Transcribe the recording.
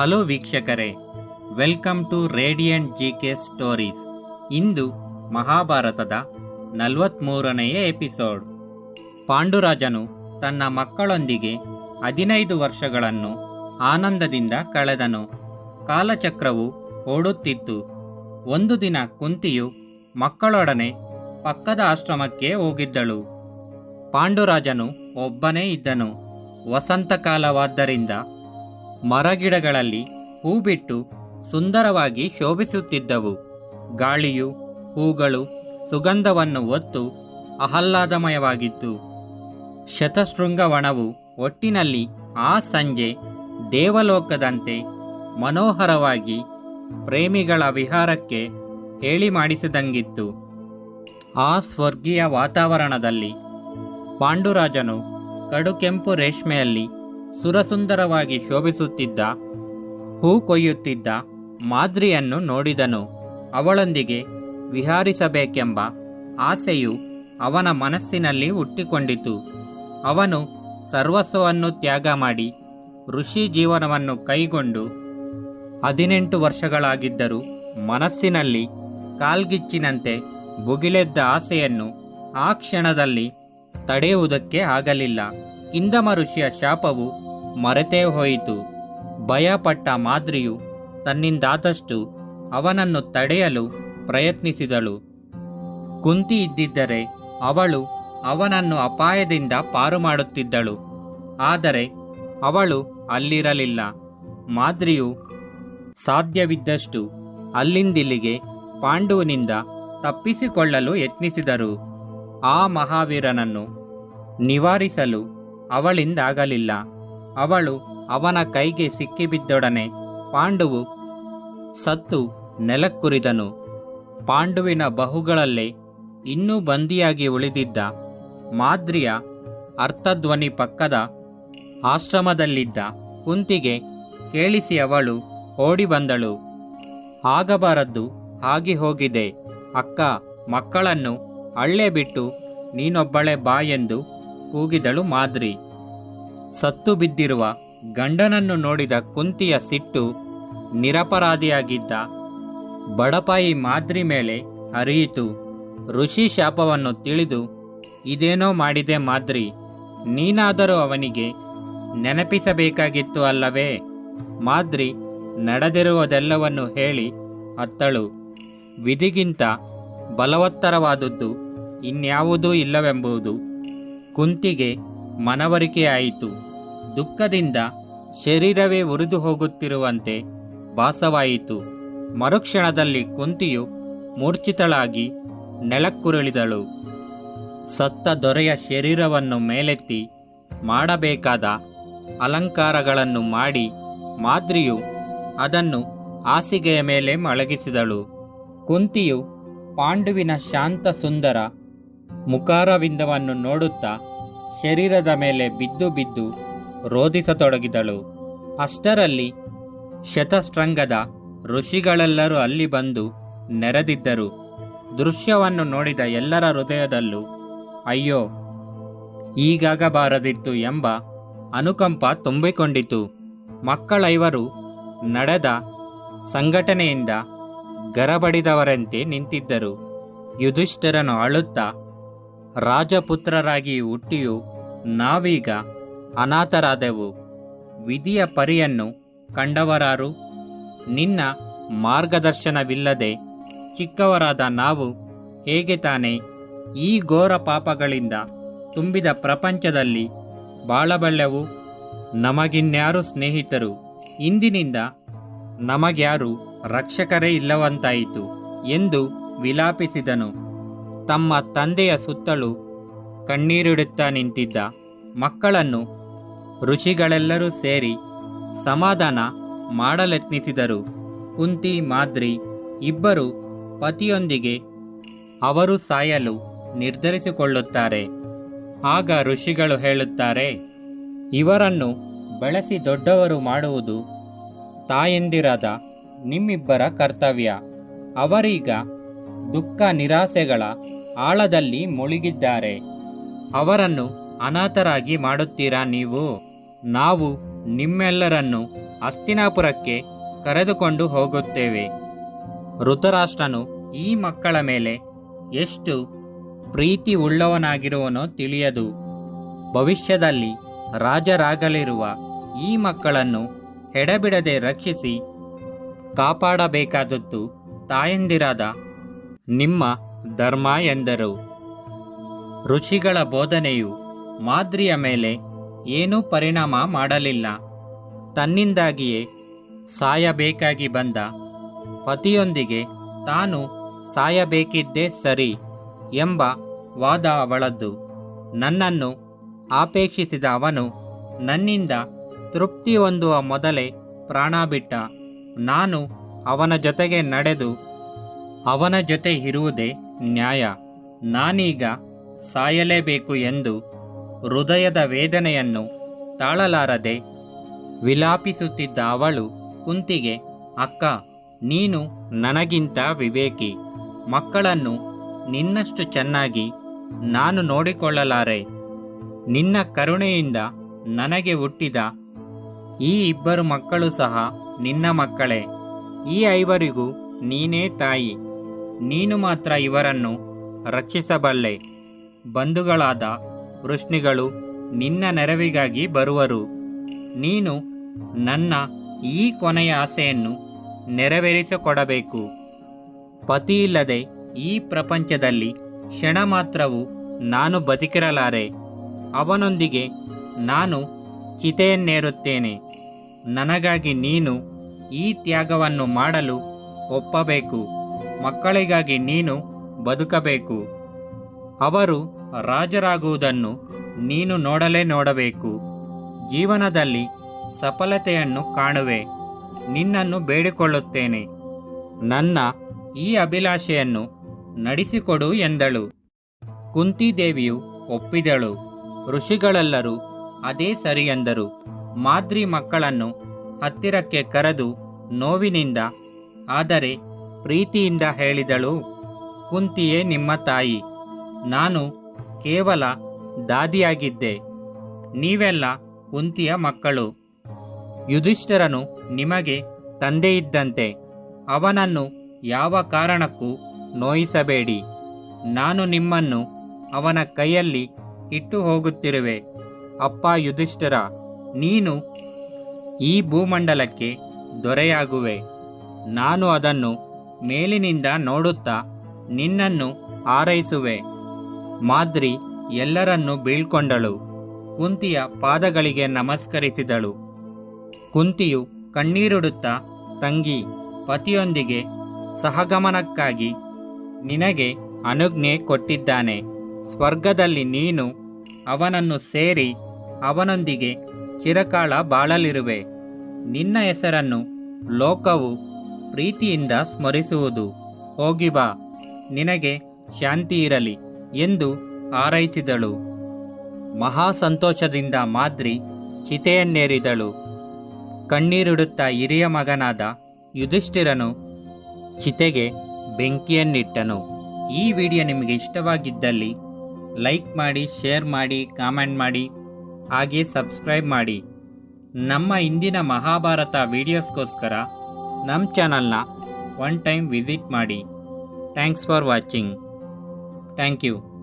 Hello ವೀಕ್ಷಕರೇ, welcome to radiant G K stories. ಇಂದು ಮಹಾಭಾರತದ ನಲವತ್ತ್ಮೂರನೆಯ ಎಪಿಸೋಡ್. ಪಾಂಡುರಾಜನು ತನ್ನ ಮಕ್ಕಳೊಂದಿಗೆ ಹದಿನೈದು ವರ್ಷಗಳನ್ನು ಆನಂದದಿಂದ ಕಳೆದನು. ಕಾಲಚಕ್ರವು ಓಡುತ್ತಿತ್ತು. ಒಂದು ದಿನ ಕುಂತಿಯು ಮಕ್ಕಳೊಡನೆ ಪಕ್ಕದ ಆಶ್ರಮಕ್ಕೆ ಹೋಗಿದ್ದಳು. ಪಾಂಡುರಾಜನು ಒಬ್ಬನೇ ಇದ್ದನು. ವಸಂತಕಾಲವಾದ್ದರಿಂದ ಮರಗಿಡಗಳಲ್ಲಿ ಹೂ ಬಿಟ್ಟು ಸುಂದರವಾಗಿ ಶೋಭಿಸುತ್ತಿದ್ದವು. ಗಾಳಿಯು, ಹೂಗಳು, ಸುಗಂಧವನ್ನು ಒತ್ತು ಆಹ್ಲಾದಮಯವಾಗಿತ್ತು. ಶತಶೃಂಗವನವು ಒಟ್ಟಿನಲ್ಲಿ ಆ ಸಂಜೆ ದೇವಲೋಕದಂತೆ ಮನೋಹರವಾಗಿ ಪ್ರೇಮಿಗಳ ವಿಹಾರಕ್ಕೆ ಹೇಳಿ ಮಾಡಿಸಿದಂಗಿತ್ತು ಆ ಸ್ವರ್ಗೀಯ ವಾತಾವರಣದಲ್ಲಿ ಪಾಂಡುರಾಜನು ಕಡುಕೆಂಪು ರೇಷ್ಮೆಯಲ್ಲಿ ಸುರಸುಂದರವಾಗಿ ಶೋಭಿಸುತ್ತಿದ್ದ, ಹೂ ಕೊಯ್ಯುತ್ತಿದ್ದ ಮಾದ್ರಿಯನ್ನು ನೋಡಿದನು. ಅವಳೊಂದಿಗೆ ವಿಹಾರಿಸಬೇಕೆಂಬ ಆಸೆಯು ಅವನ ಮನಸ್ಸಿನಲ್ಲಿ ಹುಟ್ಟಿಕೊಂಡಿತು. ಅವನು ಸರ್ವಸ್ವವನ್ನು ತ್ಯಾಗ ಮಾಡಿ ಋಷಿ ಜೀವನವನ್ನು ಕೈಗೊಂಡು ಹದಿನೆಂಟು ವರ್ಷಗಳಾಗಿದ್ದರೂ ಮನಸ್ಸಿನಲ್ಲಿ ಕಾಲ್ಗಿಚ್ಚಿನಂತೆ ಭುಗಿಲೆದ್ದ ಆಸೆಯನ್ನು ಆ ಕ್ಷಣದಲ್ಲಿ ತಡೆಯುವುದಕ್ಕೆ ಆಗಲಿಲ್ಲ. ಕಿಂದಮ ಋಷಿಯ ಶಾಪವು ಮರೆತೇ ಹೋಯಿತು. ಭಯಪಟ್ಟ ಮಾದ್ರಿಯು ತನ್ನಿಂದಾದಷ್ಟು ಅವನನ್ನು ತಡೆಯಲು ಪ್ರಯತ್ನಿಸಿದಳು. ಕುಂತಿ ಇದ್ದಿದ್ದರೆ ಅವಳು ಅವನನ್ನು ಅಪಾಯದಿಂದ ಪಾರು ಮಾಡುತ್ತಿದ್ದಳು ಆದರೆ ಅವಳು ಅಲ್ಲಿರಲಿಲ್ಲ. ಮಾದ್ರಿಯು ಸಾಧ್ಯವಿದ್ದಷ್ಟು ಅಲ್ಲಿಂದಿಲ್ಲಿಗೆ ಪಾಂಡುವಿನಿಂದ ತಪ್ಪಿಸಿಕೊಳ್ಳಲು ಯತ್ನಿಸಿದರು. ಆ ಮಹಾವೀರನನ್ನು ನಿವಾರಿಸಲು ಅವಳಿಂದಾಗಲಿಲ್ಲ. ಅವಳು ಅವನ ಕೈಗೆ ಸಿಕ್ಕಿಬಿದ್ದೊಡನೆ ಪಾಂಡುವು ಸತ್ತು ನೆಲಕ್ಕುರಿದನು. ಪಾಂಡುವಿನ ಬಹುಗಳಲ್ಲೇ ಇನ್ನೂ ಬಂದಿಯಾಗಿ ಉಳಿದಿದ್ದ ಮಾದ್ರಿಯ ಅರ್ಥಧ್ವನಿ ಪಕ್ಕದ ಆಶ್ರಮದಲ್ಲಿದ್ದ ಕುಂತಿಗೆ ಕೇಳಿಸಿ ಅವಳು ಓಡಿ ಬಂದಳು. ಆಗಬಾರದ್ದು ಆಗಿ ಹೋಗಿದೆ. ಅಕ್ಕ, ಮಕ್ಕಳನ್ನು ಅಳ್ಳೇ ಬಿಟ್ಟು ನೀನೊಬ್ಬಳೆ ಬಾ ಎಂದು ಕೂಗಿದಳು ಮಾದ್ರಿ. ಸತ್ತು ಬಿದ್ದಿರುವ ಗಂಡನನ್ನು ನೋಡಿದ ಕುಂತಿಯ ಸಿಟ್ಟು ನಿರಪರಾಧಿಯಾಗಿದ್ದ. ಬಡಪಾಯಿ ಮಾದ್ರಿ ಮೇಲೆ ಹರಿಯಿತು. ಋಷಿ ಶಾಪವನ್ನು ತಿಳಿದು, ಇದೇನೋ ಮಾಡಿದೆ ಮಾದ್ರಿ, ನೀನಾದರೂ ಅವನಿಗೆ ನೆನಪಿಸಬೇಕಾಗಿತ್ತು ಅಲ್ಲವೇ? ಮಾದ್ರಿ ನಡೆದಿರುವುದೆಲ್ಲವನ್ನು ಹೇಳಿ ಅತ್ತಳು. ವಿಧಿಗಿಂತ ಬಲವತ್ತರವಾದದ್ದು ಇನ್ಯಾವುದೂ ಇಲ್ಲವೆಂಬುದು ಕುಂತಿಗೆ ಮನವರಿಕೆಯಾಯಿತು. ದುಃಖದಿಂದ ಶರೀರವೇ ಉರಿದು ಹೋಗುತ್ತಿರುವಂತೆ ಭಾಸವಾಯಿತು. ಮರುಕ್ಷಣದಲ್ಲಿ ಕುಂತಿಯು ಮೂರ್ಛಿತಳಾಗಿ ನೆಲಕ್ಕುರುಳಿದಳು. ಸತ್ತ ದೊರೆಯ ಶರೀರವನ್ನು ಮೇಲೆತ್ತಿ ಮಾಡಬೇಕಾದ ಅಲಂಕಾರಗಳನ್ನು ಮಾಡಿ ಮಾದ್ರಿಯು ಅದನ್ನು ಹಾಸಿಗೆಯ ಮೇಲೆ ಮಳಗಿಸಿದಳು ಕುಂತಿಯು ಪಾಂಡುವಿನ ಶಾಂತ ಸುಂದರ ಮುಖಾರವಿಂದವನ್ನು ನೋಡುತ್ತಾ ಶರೀರದ ಮೇಲೆ ಬಿದ್ದು ಬಿದ್ದು ರೋಧಿಸತೊಡಗಿದಳು. ಅಷ್ಟರಲ್ಲಿ ಶತಶೃಂಗದ ಋಷಿಗಳೆಲ್ಲರೂ ಅಲ್ಲಿ ಬಂದು ನೆರೆದಿದ್ದರು. ದೃಶ್ಯವನ್ನು ನೋಡಿದ ಎಲ್ಲರ ಹೃದಯದಲ್ಲೂ, ಅಯ್ಯೋ ಈಗಾಗಬಾರದಿತ್ತು ಎಂಬ ಅನುಕಂಪ ತುಂಬಿಕೊಂಡಿತು. ಮಕ್ಕಳೈವರು ನಡೆದ ಸಂಘಟನೆಯಿಂದ ಗರಬಡಿದವರಂತೆ ನಿಂತಿದ್ದರು. ಯುಧಿಷ್ಠರನು ಅಳುತ್ತಾ ರಾಜಪುತ್ರರಾಗಿ ಹುಟ್ಟಿಯು ನಾವೀಗ ಅನಾಥರಾದೆವು. ವಿಧಿಯ ಪರಿಯನ್ನು ಕಂಡವರಾರು. ನಿನ್ನ ಮಾರ್ಗದರ್ಶನವಿಲ್ಲದೆ ಚಿಕ್ಕವರಾದ ನಾವು ಹೇಗೆ ತಾನೆ ಈ ಘೋರ ಪಾಪಗಳಿಂದ ತುಂಬಿದ ಪ್ರಪಂಚದಲ್ಲಿ ಬಾಳಬಲ್ಲೆವು? ನಮಗಿನ್ಯಾರು ಸ್ನೇಹಿತರು? ಇಂದಿನಿಂದ ನಮಗ್ಯಾರು ರಕ್ಷಕರೇ ಇಲ್ಲವಂತಾಯಿತು ಎಂದು ವಿಲಾಪಿಸಿದನು. ತಮ್ಮ ತಂದೆಯ ಸುತ್ತಲೂ ಕಣ್ಣೀರಿಡುತ್ತಾ ನಿಂತಿದ್ದ ಮಕ್ಕಳನ್ನು ಋಷಿಗಳೆಲ್ಲರೂ ಸೇರಿ ಸಮಾಧಾನ ಮಾಡಲೆತ್ನಿಸಿದರು. ಕುಂತಿ, ಮಾದ್ರಿ ಇಬ್ಬರು ಪತಿಯೊಂದಿಗೆ ಅವರು ಸಾಯಲು ನಿರ್ಧರಿಸಿಕೊಳ್ಳುತ್ತಾರೆ. ಆಗ ಋಷಿಗಳು ಹೇಳುತ್ತಾರೆ, ಇವರನ್ನು ಬೆಳೆಸಿ ದೊಡ್ಡವರು ಮಾಡುವುದು ತಾಯಂದಿರಾದ ನಿಮ್ಮಿಬ್ಬರ ಕರ್ತವ್ಯ. ಅವರೀಗ ದುಃಖ ನಿರಾಸೆಗಳ ಆಳದಲ್ಲಿ ಮುಳುಗಿದ್ದಾರೆ. ಅವರನ್ನು ಅನಾಥರಾಗಿ ಮಾಡುತ್ತೀರಾ ನೀವು? ನಾವು ನಿಮ್ಮೆಲ್ಲರನ್ನು ಅಸ್ತಿನಾಪುರಕ್ಕೆ ಕರೆದುಕೊಂಡು ಹೋಗುತ್ತೇವೆ. ಋತರಾಷ್ಟ್ರನು ಈ ಮಕ್ಕಳ ಮೇಲೆ ಎಷ್ಟು ಪ್ರೀತಿ ಉಳ್ಳವನಾಗಿರುವನೋ ತಿಳಿಯದು. ಭವಿಷ್ಯದಲ್ಲಿ ರಾಜರಾಗಲಿರುವ ಈ ಮಕ್ಕಳನ್ನು ಎಡಬಿಡದೆ ರಕ್ಷಿಸಿ ಕಾಪಾಡಬೇಕಾದದ್ದು ತಾಯಂದಿರಾದ ನಿಮ್ಮ ಧರ್ಮ ಎಂದರು. ಋಷಿಗಳ ಬೋಧನೆಯು ಮಾದ್ರಿಯ ಮೇಲೆ ಏನೂ ಪರಿಣಾಮ ಮಾಡಲಿಲ್ಲ. ತನ್ನಿಂದಾಗಿಯೇ ಸಾಯಬೇಕಾಗಿ ಬಂದ. ಪತಿಯೊಂದಿಗೆ ತಾನು ಸಾಯಬೇಕಿದ್ದೇ ಸರಿ ಎಂಬ ವಾದ ಅವಳದ್ದು. ನನ್ನನ್ನು ಆಪೇಕ್ಷಿಸಿದ ಅವನು ನನ್ನಿಂದ ತೃಪ್ತಿ ಹೊಂದುವ ಮೊದಲೇ ಪ್ರಾಣ ಬಿಟ್ಟ ನಾನು ಅವನ ಜೊತೆಗೆ ನಡೆದು ಅವನ ಜೊತೆ ಇರುವುದೇ ನ್ಯಾಯ. ನಾನೀಗ ಸಾಯಲೇಬೇಕು ಎಂದು ಹೃದಯದ ವೇದನೆಯನ್ನು ತಾಳಲಾರದೆ ವಿಲಾಪಿಸುತ್ತಿದ್ದ ಅವಳು ಕುಂತಿಗೆ, ಅಕ್ಕ, ನೀನು ನನಗಿಂತ ವಿವೇಕಿ. ಮಕ್ಕಳನ್ನು ನಿನ್ನಷ್ಟು ಚೆನ್ನಾಗಿ ನಾನು ನೋಡಿಕೊಳ್ಳಲಾರೆ. ನಿನ್ನ ಕರುಣೆಯಿಂದ ನನಗೆ ಹುಟ್ಟಿದ ಈ ಇಬ್ಬರು ಮಕ್ಕಳು ಸಹ ನಿನ್ನ ಮಕ್ಕಳೇ. ಈ ಐವರಿಗೂ ನೀನೇ ತಾಯಿ. ನೀನು ಮಾತ್ರ ಇವರನ್ನು ರಕ್ಷಿಸಬಲ್ಲೆ. ಬಂಧುಗಳಾದ ವೃಷ್ಣಿಗಳು ನಿನ್ನ ನೆರವಿಗಾಗಿ ಬರುವರು. ನೀನು ನನ್ನ ಈ ಕೊನೆಯ ಆಸೆಯನ್ನು ನೆರವೇರಿಸಿಕೊಡಬೇಕು. ಪತಿಯಿಲ್ಲದೆ ಈ ಪ್ರಪಂಚದಲ್ಲಿ ಕ್ಷಣ ಮಾತ್ರವೂ ನಾನು ಬದುಕಿರಲಾರೆ. ಅವನೊಂದಿಗೆ ನಾನು ಚಿತೆಯನ್ನೇರುತ್ತೇನೆ. ನನಗಾಗಿ ನೀನು ಈ ತ್ಯಾಗವನ್ನು ಮಾಡಲು ಒಪ್ಪಬೇಕು. ಮಕ್ಕಳಿಗಾಗಿ ನೀನು ಬದುಕಬೇಕು. ಅವರು ರಾಜರಾಗುವುದನ್ನು ನೀನು ನೋಡಲೇ ನೋಡಬೇಕು. ಜೀವನದಲ್ಲಿ ಸಫಲತೆಯನ್ನು ಕಾಣುವೆ. ನಿನ್ನನ್ನು ಬೇಡಿಕೊಳ್ಳುತ್ತೇನೆ. ನನ್ನ ಈ ಅಭಿಲಾಷೆಯನ್ನು ನಡೆಸಿಕೊಡು ಎಂದಳು. ಕುಂತಿದೇವಿಯು ಒಪ್ಪಿದಳು. ಋಷಿಗಳೆಲ್ಲರೂ ಅದೇ ಸರಿ ಎಂದರು. ಮಾದ್ರಿ ಮಕ್ಕಳನ್ನು ಹತ್ತಿರಕ್ಕೆ ಕರೆದು ನೋವಿನಿಂದ, ಆದರೆ ಪ್ರೀತಿಯಿಂದ ಹೇಳಿದಳು, ಕುಂತಿಯೇ ನಿಮ್ಮ ತಾಯಿ, ನಾನು ಕೇವಲ ದಾದಿಯಾಗಿದ್ದೆ, ನೀವೆಲ್ಲ ಕುಂತಿಯ ಮಕ್ಕಳು. ಯುಧಿಷ್ಠರನು ನಿಮಗೆ ತಂದೆಯಿದ್ದಂತೆ, ಅವನನ್ನು ಯಾವ ಕಾರಣಕ್ಕೂ ನೋಯಿಸಬೇಡಿ. ನಾನು ನಿಮ್ಮನ್ನು ಅವನ ಕೈಯಲ್ಲಿ ಇಟ್ಟು ಹೋಗುತ್ತಿರುವೆ ಅಪ್ಪ ಯುಧಿಷ್ಠರ, ನೀನು ಈ ಭೂಮಂಡಲಕ್ಕೆ ದೊರೆಯಾಗುವೆ. ನಾನು ಅದನ್ನು ಮೇಲಿನಿಂದ ನೋಡುತ್ತಾ ನಿನ್ನನ್ನು ಆರೈಸುವೆ ಮಾದ್ರಿ ಎಲ್ಲರನ್ನು ಬೀಳ್ಕೊಂಡಳು. ಕುಂತಿಯ ಪಾದಗಳಿಗೆ ನಮಸ್ಕರಿಸಿದಳು. ಕುಂತಿಯು ಕಣ್ಣೀರುಡುತ್ತಾ, ತಂಗಿ, ಪತಿಯೊಂದಿಗೆ ಸಹಗಮನಕ್ಕಾಗಿ ನಿನಗೆ ಅನುಜ್ಞೆ ಕೊಟ್ಟಿದ್ದಾನೆ. ಸ್ವರ್ಗದಲ್ಲಿ ನೀನು ಅವನನ್ನು ಸೇರಿ ಅವನೊಂದಿಗೆ ಚಿರಕಾಲ ಬಾಳಲಿರುವೆ. ನಿನ್ನ ಹೆಸರನ್ನು ಲೋಕವು ಪ್ರೀತಿಯಿಂದ ಸ್ಮರಿಸುವುದು. ಹೋಗಿ ಬಾ, ನಿನಗೆ ಶಾಂತಿ ಇರಲಿ ಎಂದು ಹಾರೈಸಿದಳು ಮಹಾ ಸಂತೋಷದಿಂದ ಮಾದ್ರಿ ಚಿತೆಯನ್ನೇರಿದಳು. ಕಣ್ಣೀರಿಡುತ್ತಾ ಹಿರಿಯ ಮಗನಾದ ಯುಧಿಷ್ಠಿರನು ಚಿತೆಗೆ ಬೆಂಕಿಯನ್ನಿಟ್ಟನು. ಈ ವಿಡಿಯೋ ನಿಮಗೆ ಇಷ್ಟವಾಗಿದ್ದಲ್ಲಿ ಲೈಕ್ ಮಾಡಿ, ಶೇರ್ ಮಾಡಿ, ಕಾಮೆಂಟ್ ಮಾಡಿ, ಹಾಗೆ ಸಬ್ಸ್ಕ್ರೈಬ್ ಮಾಡಿ. ನಮ್ಮ ಇಂದಿನ ಮಹಾಭಾರತ ವಿಡಿಯೋಸ್ಗೋಸ್ಕರ ನಮ್ಮ ಚಾನಲ್ನ ಒನ್ ಟೈಮ್ ವಿಸಿಟ್ ಮಾಡಿ. Thanks for watching thank you